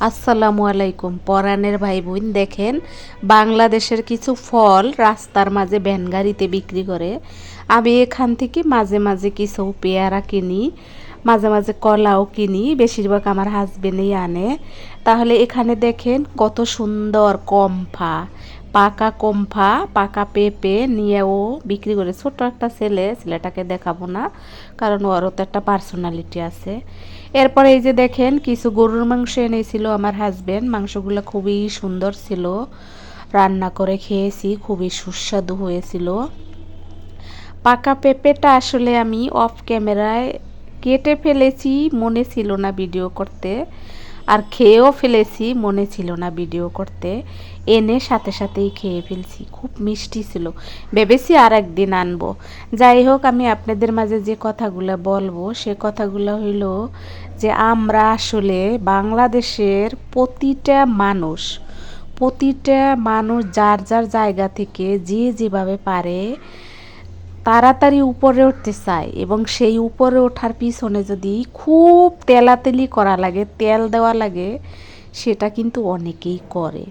আসসালামু আলাইকুম। পরাণের ভাই বোন দেখেন, বাংলাদেশের কিছু ফল রাস্তার মাঝে ভ্যানগাড়িতে বিক্রি করে। আমি এখান থেকে মাঝে মাঝে কিছু পেয়ারা কিনি, মাঝে মাঝে কলাও কিনি, বেশিরভাগ আমার হাজবেন্ডই আনে। তাহলে এখানে দেখেন কত সুন্দর কম্ফা। পাকা কম্ফা, পাকা পেঁপে নিয়ে ও বিক্রি করে। ছোট্ট একটা ছেলে, ছেলেটাকে দেখাবো না, কারণ ওরও তো একটা পার্সোনালিটি আছে। এরপরে এই যে দেখেন, কিছু গরুর মাংস এনেছিল আমার হাজব্যান্ড মাংসগুলো খুবই সুন্দর ছিল। রান্না করে খেয়েছি, খুবই সুস্বাদু হয়েছিল। পাকা পেঁপেটা আসলে আমি অফ ক্যামেরায় কেটে ফেলেছি, মনে ছিল না ভিডিও করতে। আর খেয়েও ফেলেছি, মনে ছিল না ভিডিও করতে। এনে সাথে সাথেই খেয়ে ফেলছি। খুব মিষ্টি ছিল। ভেবেছি আর একদিন আনব। যাই হোক, আমি আপনাদের মাঝে যে কথাগুলো বলব, সে কথাগুলো হইল যে আমরা আসলে বাংলাদেশের প্রতিটা মানুষ প্রতিটা মানুষ যার যার জায়গা থেকে যে যেভাবে পারে তাড়াতাড়ি উপরে উঠতে চায় এবং সেই উপরে ওঠার পিছনে যদি খুব তেলাতেলি করা লাগে, তেল দেওয়া লাগে, সেটা কিন্তু অনেকেই করে।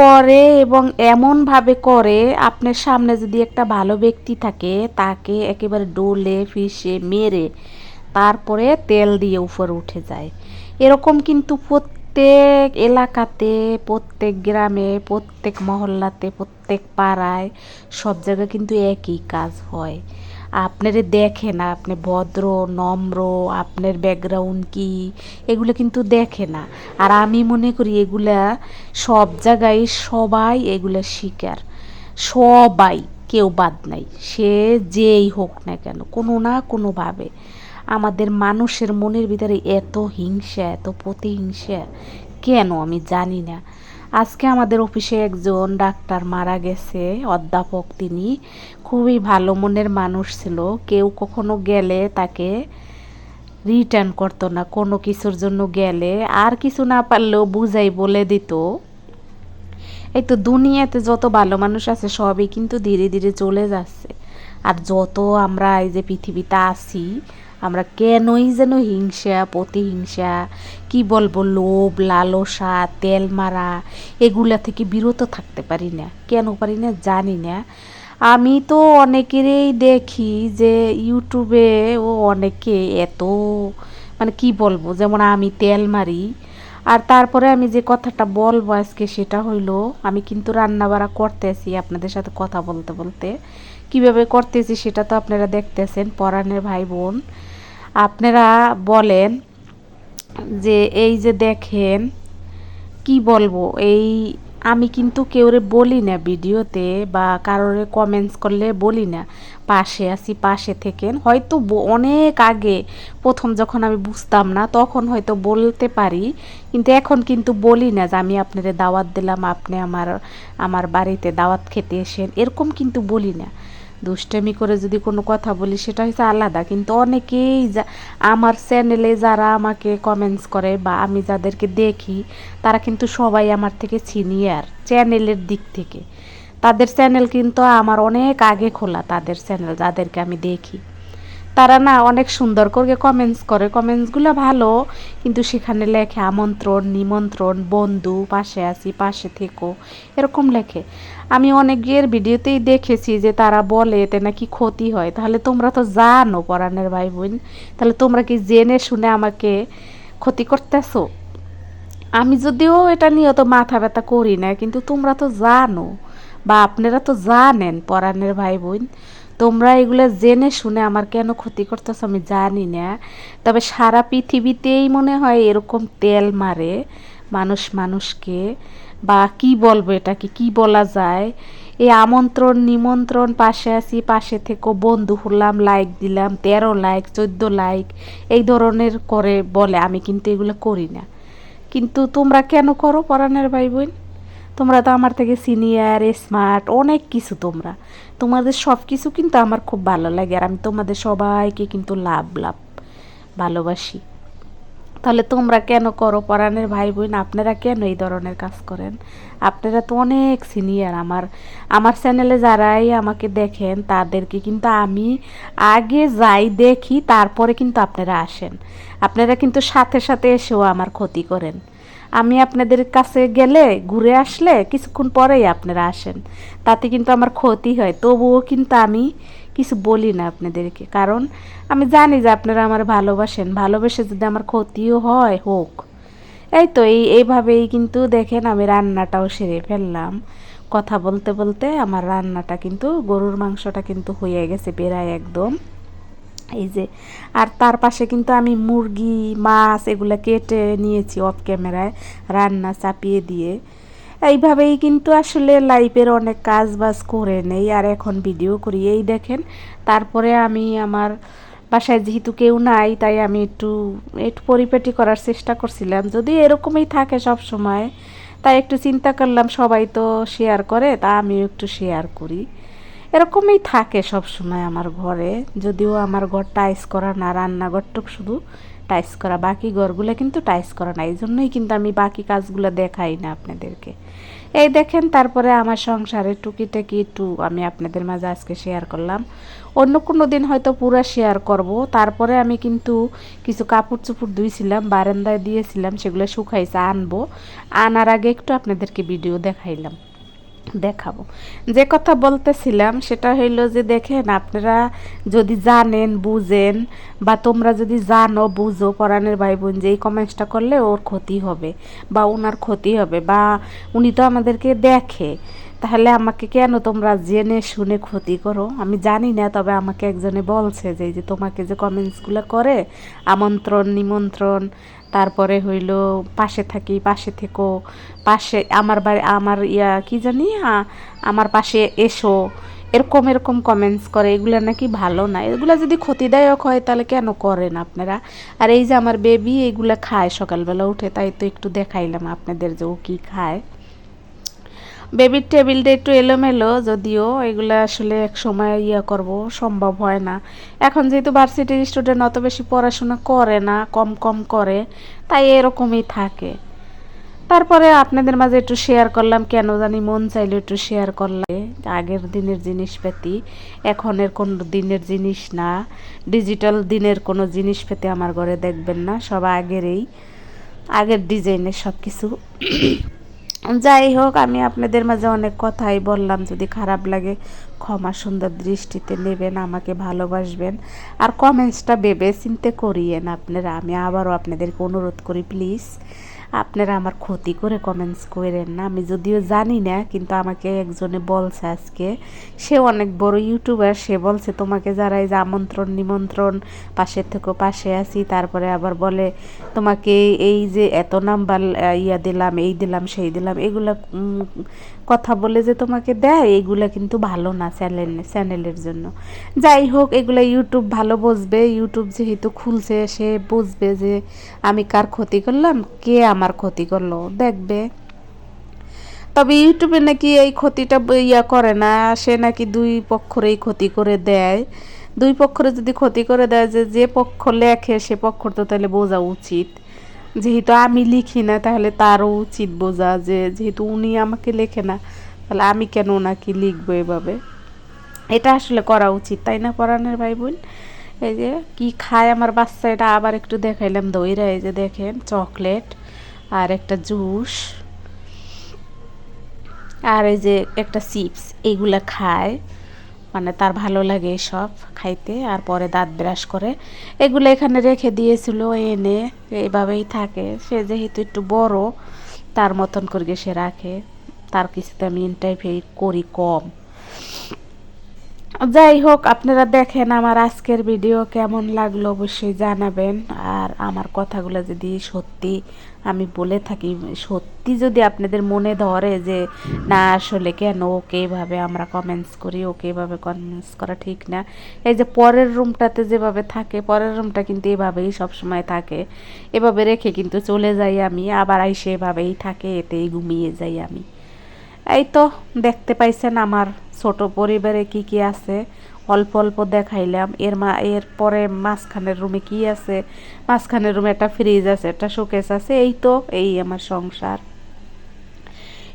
করে এবং এমনভাবে করে, আপনার সামনে যদি একটা ভালো ব্যক্তি থাকে, তাকে একেবারে ডোলে, ফিসে, মেরে তারপরে তেল দিয়ে উপরে উঠে যায়। এরকম কিন্তু প্রত্যেক এলাকাতে, প্রত্যেক গ্রামে, প্রত্যেক মহল্লাতে, প্রত্যেক পাড়ায় সব জায়গায় কিন্তু একই কাজ হয়। আপনারে দেখে না আপনি ভদ্র, নম্র, আপনার ব্যাকগ্রাউন্ড কি, এগুলো কিন্তু দেখে না। আর আমি মনে করি এগুলা সব জায়গায় সবাই এগুলা শিকার। সবাই, কেউ বাদ নাই। সে যেই হোক না কেন, কোনো না কোনোভাবে। আমাদের মানুষের মনের ভিতরে এত হিংসা, এত প্রতিহিংসা, কেন আমি জানি না। আজকে আমাদের অফিসে একজন ডাক্তার মারা গেছে, অধ্যাপক তিনি। খুবই ভালো মনের মানুষ ছিল। কেউ কখনো গেলে তাকে রিটার্ন করতো না, কোনো কিছুর জন্য গেলে। আর কিছু না পারলেও বুঝাই বলে দিত। এই তো দুনিয়াতে যত ভালো মানুষ আছে, সবই কিন্তু ধীরে ধীরে চলে যাচ্ছে। আর যত আমরা এই যে পৃথিবীতে আছি আমরা কেনই যেন হিংসা, প্রতিহিংসা, কি বলব, লোভ, লালসা, তেল মারা, এগুলা থেকে বিরত থাকতে পারি না। কেন পারি না? জানি না। আমি তো অনেকেরই দেখি যে ইউটিউবে ও অনেকে এত মানে কি বলব, যেমন আমি তেল মারি, আর তারপরে আমি যে কথাটা বলব আজকে সেটা হইল, আমি কিন্তু রান্না বাড়া করতেছি আপনাদের সাথে কথা বলতে বলতে। কীভাবে করতেছি সেটা তো আপনারা দেখতেছেন পরাণের ভাই বোন আপনারা বলেন যে, এই যে দেখেন, কি বলব? এই আমি কিন্তু কেউরে বলি না ভিডিওতে বা কারোরে কমেন্টস করলে বলি না। পাশে আছি, পাশে থেকেন। হয়তো অনেক আগে, প্রথম যখন আমি বুঝতাম না, তখন হয়তো বলতে পারি। কিন্তু এখন কিন্তু বলি না যে আমি আপনারে দাওয়াত দিলাম, আপনি আমার আমার বাড়িতে দাওয়াত খেতে এসেন এরকম কিন্তু বলি না। দুষ্টামি করে যদি কোনো কথা বলি, সেটা হচ্ছে আলাদা। কিন্তু অনেকেই যা, আমার চ্যানেলে যারা আমাকে কমেন্টস করে বা আমি যাদেরকে দেখি, তারা কিন্তু সবাই আমার থেকে সিনিয়র চ্যানেলের দিক থেকে। তাদের চ্যানেল কিন্তু আমার অনেক আগে খোলা, তাদের চ্যানেল যাদেরকে আমি দেখি। তারা না অনেক সুন্দর করে কমেন্টস করে। কমেন্টসগুলো ভালো, কিন্তু সেখানে লেখে আমন্ত্রণ, নিমন্ত্রণ, বন্ধু, পাশে আছি, পাশে থেকো, এরকম লেখে। আমি অনেকের ভিডিওতেই দেখেছি যে তারা বলে এতে নাকি ক্ষতি হয়। তাহলে তোমরা তো জানো পরাণের ভাই বোন তাহলে তোমরা কি জেনে শুনে আমাকে ক্ষতি করতেছো? আমি যদিও এটা নিয়ে তো মাথা ব্যথা করি না, কিন্তু তোমরা তো জানো বা আপনারা তো জানেন পরাণের ভাই বোন তোমরা এগুলো জেনে শুনে আমার কেন ক্ষতি করতেছ আমি জানি না। তবে সারা পৃথিবীতেই মনে হয় এরকম তেল মারে মানুষ মানুষকে। বা কি বলব এটাকে, কি বলা যায়? এই আমন্ত্রণ নিমন্ত্রণ পাশে আছি, পাশে থেকে, বন্ধু হলাম লাইক দিলাম, তেরো লাইক চোদ্দ লাইক এই ধরনের করে বলে আমি কিন্তু এগুলো করি না। কিন্তু তোমরা কেন করো পরাণের ভাই বোন? তোমরা তো আমার থেকে সিনিয়র স্মার্ট অনেক কিছু তোমরা। তোমাদের সব কিছু কিন্তু আমার খুব ভালো লাগে আর আমি তোমাদের সবাইকে কিন্তু লাভ লাভ ভালোবাসি। তাহলে তোমরা কেন করো? পরাণের ভাই বোন আপনারা কেন এই ধরনের কাজ করেন? আপনারা তো অনেক সিনিয়র আমার আমার চ্যানেলে যারাই আমাকে দেখেন, তাদেরকে কিন্তু আমি আগে যাই দেখি, তারপরে কিন্তু আপনারা আসেন। আপনারা কিন্তু সাথে সাথে এসেও আমার ক্ষতি করেন। আমি আপনাদের কাছে গেলে, ঘুরে আসলে কিছুক্ষণ পরেই আপনারা আসেন। তাতে কিন্তু আমার ক্ষতি হয়। তবুও কিন্তু আমি কিছু বলি না আপনাদেরকে। কারণ আমি জানি যে আপনারা আমার ভালোবাসেন। ভালোবেসে যদি আমার ক্ষতিও হয়, হোক। এই তো, এই, এইভাবেই কিন্তু দেখেন আমি রান্নাটাও সেরে ফেললাম। কথা বলতে বলতে আমার রান্নাটা কিন্তু, গরুর মাংসটা কিন্তু হয়ে গেছে বেড়ায় একদম। এই যে, আর তার পাশে কিন্তু আমি মুরগি, মাছ এগুলো কেটে নিয়েছি অফ ক্যামেরায় রান্না চাপিয়ে দিয়ে। এইভাবেই কিন্তু আসলে লাইফের অনেক কাজ বাজ করে নেই, আর এখন ভিডিও করি। এই দেখেন, তারপরে আমি আমার বাসায় যেহেতু কেউ নাই, তাই আমি একটু একটু পরিপাটি করার চেষ্টা করছিলাম। যদি এরকমই থাকে সব সময়, তাই একটু চিন্তা করলাম, সবাই তো শেয়ার করে, তা আমিও একটু শেয়ার করি। এরকমই থাকে সব সময় আমার ঘরে। যদিও আমার ঘর টাইস করা না, রান্নাঘরটুক শুধু টাইস করা, বাকি ঘরগুলো কিন্তু টাইস করা না। এই জন্যই কিন্তু আমি বাকি কাজগুলো দেখাই না আপনাদেরকে। এই দেখেন, তারপরে আমার সংসারে টুকিটাকি একটু আমি আপনাদের মাঝে আজকে শেয়ার করলাম। অন্য কোনো দিন হয়তো পুরো শেয়ার করব। তারপরে আমি কিন্তু কিছু কাপড় চুপড় ধুইছিলাম, বারান্দায় দিয়েছিলাম, সেগুলো শুকাইছে, আনব। আনার আগে একটু আপনাদেরকে ভিডিও দেখাইলাম। দেখাবো। যে কথা বলতেছিলাম সেটা হইল যে দেখেন আপনারা যদি জানেন, বুঝেন বা তোমরা যদি জানো, বুঝো পরাণের ভাই বোন যে এই কমেন্টসটা করলে ওর ক্ষতি হবে বা ওনার ক্ষতি হবে বা উনি তো আমাদেরকে দেখে। তাহলে আমাকে কেন তোমরা জেনে শুনে ক্ষতি করো? আমি জানি না, তবে আমাকে একজনে বলছে যে যে তোমাকে যে কমেন্টসগুলো করে, আমন্ত্রণ, নিমন্ত্রণ তারপরে হইল পাশে থাকি, পাশে থেকো, পাশে আমার বাড়ি, আমার ইয়া কি জানি আমার পাশে এসো। এরকম এরকম কমেন্টস করে, এগুলো নাকি ভালো না। এগুলো যদি ক্ষতিদায়ক হয় তাহলে কেন করেন আপনারা? আর এই যে আমার বেবি এগুলো খায় সকালবেলা উঠে, তাই তো একটু দেখাইলাম আপনাদের যে ও কী খায়। বেবির টেবিলটা একটু এলোমেলো, যদিও এগুলো আসলে এক সময় ইয়ে করব, সম্ভব হয় না। এখন যেহেতু ভার্সিটির স্টুডেন্ট অত বেশি পড়াশোনা করে না, কম কম করে, তাই এরকমই থাকে। তারপরে আপনাদের মাঝে একটু শেয়ার করলাম, কেন জানি মন চাইলে একটু শেয়ার করলাম আগের দিনের জিনিসপাতি এখনের কোন দিনের জিনিস না। ডিজিটাল দিনের কোনো জিনিস পেতে আমার ঘরে দেখবেন না, সব আগেরই। আগের ডিজাইনের সব কিছু যাই হোক আমি আপনাদের মাঝে অনেক কথাই বললাম। যদি খারাপ লাগে, ক্ষমা সুন্দর দৃষ্টিতে নেবেন, আমাকে ভালোবাসবেন। আর কমেন্টসটা ভেবে চিনতে করিয়েন আপনারা। আমি আবারও আপনাদেরকে অনুরোধ করি প্লিজ আপনারা আমার ক্ষতি করে কমেন্টস করেন না। আমি যদিও জানি না, কিন্তু আমাকে একজনে বলছে আজকে। সে অনেক বড় ইউটিউবার সে বলছে, তোমাকে যারা এই যে আমন্ত্রণ নিমন্ত্রণ পাশের থেকে, পাশে আছি। তারপরে আবার বলে, তোমাকে এই যে এত নাম্বার ইয়া দিলাম, এই দিলাম, সেই দিলাম, এগুলা কথা বলে যে তোমাকে দেয় এইগুলা কিন্তু ভালো না চ্যানেল, চ্যানেলের জন্য। যাই হোক, এগুলো ইউটিউব ভালো বুঝবে। ইউটিউব যেহেতু খুলছে, সে বুঝবে যে আমি কার ক্ষতি করলাম, কে আমার ক্ষতি করল, দেখবে। তবে ইউটিউবে নাকি এই ক্ষতিটা ইয়া করে না, সে নাকি দুই পক্ষরেই ক্ষতি করে দেয়। দুই পক্ষরে যদি ক্ষতি করে দেয় যে যে পক্ষ লেখে সে পক্ষর তো তাহলে বোঝা উচিত। যেহেতু আমি লিখি না, তাহলে তারও উচিত বোঝা যে, যেহেতু উনি আমাকে লেখে না, তাহলে আমি কেন ওনাকে লিখব এভাবে? এটা আসলে করা উচিত, তাই না পরাণের ভাই বোন এই যে, কি খায় আমার বাচ্চা, এটা আবার একটু দেখাইলাম দইরা, এই যে দেখেন, চকলেট। আর একটা জুস। আর এই যে একটা চিপস এইগুলা খায়। মানে তার ভালো লাগে সব খাইতে। আর পরে দাঁত ব্রাশ করে। এগুলো এখানে রেখে দিয়েছিল, এনে এইভাবেই থাকে। সে যেহেতু একটু বড়, তার মতন করে সে রাখে। তার কিছুতে আমি ইন্টারফেয়ার করি কম। যাই হোক আপনারা দেখেন আমার আজকের ভিডিও কেমন লাগল, অবশ্যই জানাবেন। আর আমার কথাগুলো যদি সত্যি আমি বলে থাকি, সত্যি যদি আপনাদের মনে ধরে যে, না, আসলে কেন ওকে এভাবে আমরা কমেন্টস করি, ওকে এভাবে কমেন্টস করা ঠিক না? এই যে পরের রুমটাতে যেভাবে থাকে, পরের রুমটা কিন্তু এভাবেই সবসময় থাকে। এভাবে রেখে কিন্তু চলে যাই আমি, আবার আইসে এভাবেই থাকে, এতেই ঘুমিয়ে যাই আমি। এই তো, দেখতে পাইছেন আমার ছোট পরিবারে কি কি আছে? অল্প অল্প দেখাইলাম। এর মা, এর পরে মাঝখানের রুমে কি আছে? মাঝখানের রুমে একটা ফ্রিজ আছে, একটা শোকেস আছে। এই তো, এই আমার সংসার।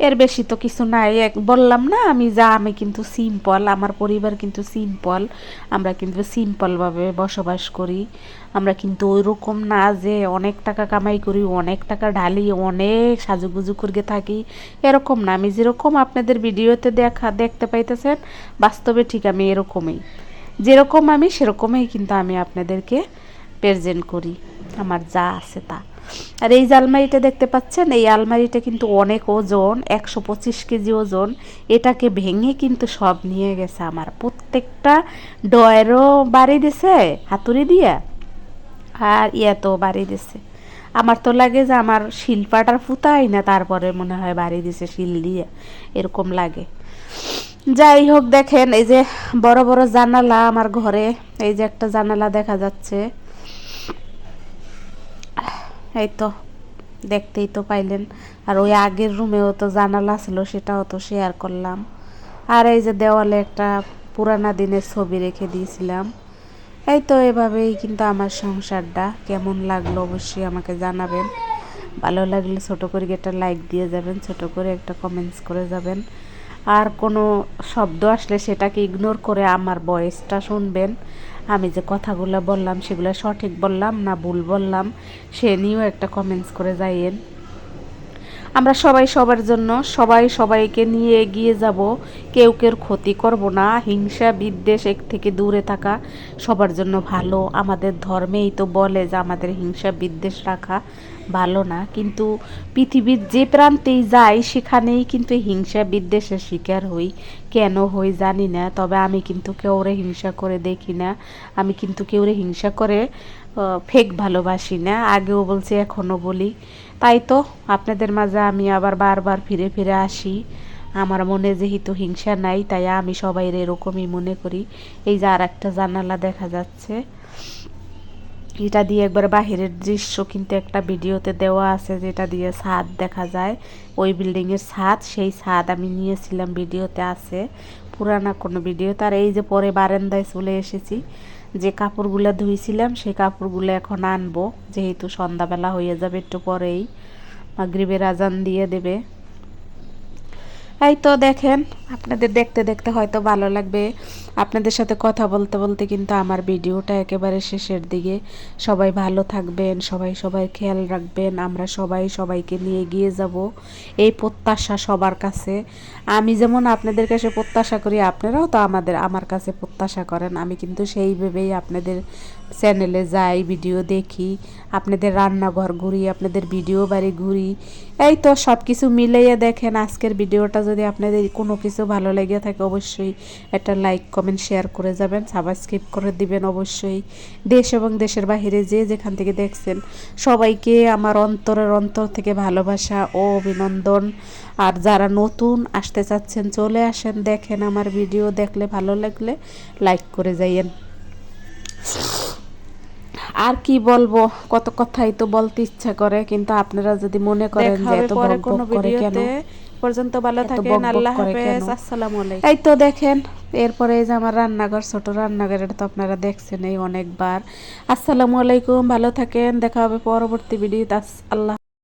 এর বেশি তো কিছু নাই। এক, বললাম না আমি যা আমি কিন্তু সিম্পল আমার পরিবার কিন্তু সিম্পল আমরা কিন্তু সিম্পলভাবে বসবাস করি। আমরা কিন্তু ওই রকম না যে অনেক টাকা কামাই করি, অনেক টাকা ঢালি, অনেক সাজুগুজু করে থাকি, এরকম না। আমি যেরকম আপনাদের ভিডিওতে দেখা, দেখতে পাইতেছেন, বাস্তবে ঠিক আমি এরকমই। যেরকম আমি সেরকমই কিন্তু আমি আপনাদেরকে প্রেজেন্ট করি। আমার যা আছে তা। আর এই যে আলমারিটা দেখতে পাচ্ছেন, এই আলমারিটা কিন্তু অনেক ওজন, একশো পঁচিশ কেজি ওজন। এটাকে ভেঙে কিন্তু সব নিয়ে গেছে আমার। প্রত্যেকটা ডয়েরও বাড়ি দিছে, হাতুড়ি দিয়া। আর তো বাড়ি দিছে। আমার তো লাগে যে আমার শিল্পাটার ফুতাই না, তারপরে মনে হয় বাড়ি দিছে শিল দিয়ে। এরকম লাগে। যাই হোক দেখেন, এই যে বড় বড় জানালা আমার ঘরে, এই যে একটা জানালা দেখা যাচ্ছে। এই তো, দেখতেই তো পাইলেন। আর ওই আগের রুমেও তো জানালা ছিল, সেটাও তো শেয়ার করলাম। আর এই যে দেওয়ালে একটা পুরানা দিনের ছবি রেখে দিয়েছিলাম। এই তো এভাবেই কিন্তু আমার সংসারটা কেমন লাগল অবশ্যই আমাকে জানাবেন। ভালো লাগলে ছোট করে একটা লাইক দিয়ে যাবেন, ছোট করে একটা কমেন্টস করে যাবেন। আর কোনো শব্দ আসলে সেটাকে ইগনোর করে আমার ভয়েসটা শুনবেন। আমি যে কথাগুলো বললাম সেগুলো সঠিক বললাম না ভুল বললাম, সে নিয়েও একটা কমেন্টস করে যাইয়েন। আমরা সবাই সবার জন্য, সবাই সবাইকে নিয়ে এগিয়ে যাব। কেউ কেউ ক্ষতি করব না। হিংসা, বিদ্বেষ এক থেকে দূরে থাকা সবার জন্য ভালো। আমাদের ধর্মেই তো বলে যে আমাদের হিংসা, বিদ্বেষ রাখা ভালো না। কিন্তু পৃথিবীর যে প্রান্তেই যাই, সেখানেই কিন্তু হিংসা, বিদ্বেষের শিকার হই। কেন হই জানি না। তবে আমি কিন্তু কেউরে হিংসা করে দেখি না। আমি কিন্তু কেউরে হিংসা করে ফেক ভালোবাসি না। আগেও বলছি, এখনও বলি। তাই তো আপনাদের মাঝে আমি আবার বারবার ফিরে ফিরে আসি। আমার মনে যেহেতু হিংসা নাই, তাই আমি সবাই এরকমই মনে করি। এই যে আর একটা জানালা দেখা যাচ্ছে। এটা দিয়ে একবার বাহিরের দৃশ্য কিন্তু একটা ভিডিওতে দেওয়া আছে, যেটা দিয়ে ছাদ দেখা যায়। ওই বিল্ডিংয়ের ছাদ, সেই ছাদ আমি নিয়েছিলাম ভিডিওতে আছে। পুরানা কোনো ভিডিও। তার এই যে পরে বারান্দায় চলে এসেছি। যে কাপড়গুলো ধুইছিলাম সেই কাপড়গুলো এখন আনব। যেহেতু সন্ধ্যাবেলা হয়ে যাবে, একটু পরেই। মাগরিবের আজান দিয়ে দেবে। এই তো দেখেন, আপনাদের দেখতে দেখতে হয়তো ভালো লাগবে। আপনাদের সাথে কথা বলতে বলতে কিন্তু আমার ভিডিওটা একেবারে শেষের দিকে। সবাই ভালো থাকবেন, সবাই সবাই খেয়াল রাখবেন, আমরা সবাই সবাইকে নিয়ে গিয়ে যাব। এই প্রত্যাশা সবার কাছে। আমি যেমন আপনাদের কাছে প্রত্যাশা করি, আপনারাও তো আমাদের, আমার কাছে প্রত্যাশা করেন। আমি কিন্তু সেই ভেবেই আপনাদের চ্যানেলে যাই, ভিডিও দেখি, আপনাদের রান্নাঘর ঘুরি, আপনাদের ভিডিও বাড়ি ঘুরি। এই তো সব কিছু মিলাইয়ে দেখেন, আজকের ভিডিওটা যদি আপনাদের কোনো কিছু ভালো লেগে থাকে অবশ্যই একটা লাইক, কমেন্ট, শেয়ার করে যাবেন, সাবস্ক্রাইব করে দিবেন অবশ্যই। দেশ এবং দেশের বাহিরে যে যেখান থেকে দেখছেন, সবাইকে আমার অন্তরের অন্তর থেকে ভালোবাসা ও অভিনন্দন। আর যারা নতুন আসতে চাচ্ছেন, চলে আসেন, দেখেন আমার ভিডিও, দেখলে ভালো লাগলে লাইক করে যাইয়েন। আর কি বলব? কত কথাই তো বলতে ইচ্ছা করে কিন্তু আপনারা যদি মনে করেন যে এত বক বক করে কেন? পর্যন্ত ভালো থাকেন আল্লাহ হাফেজ আসসালামু আলাইকুম। এই তো দেখেন এরপরে এই যে আমার রান্নাঘর ছোট রান্নাঘর এটা তো আপনারা দেখছেন এই অনেকবার। আসসালামু আলাইকুম ভালো থাকেন দেখা হবে পরবর্তী ভিডিওতে। আল্লাহ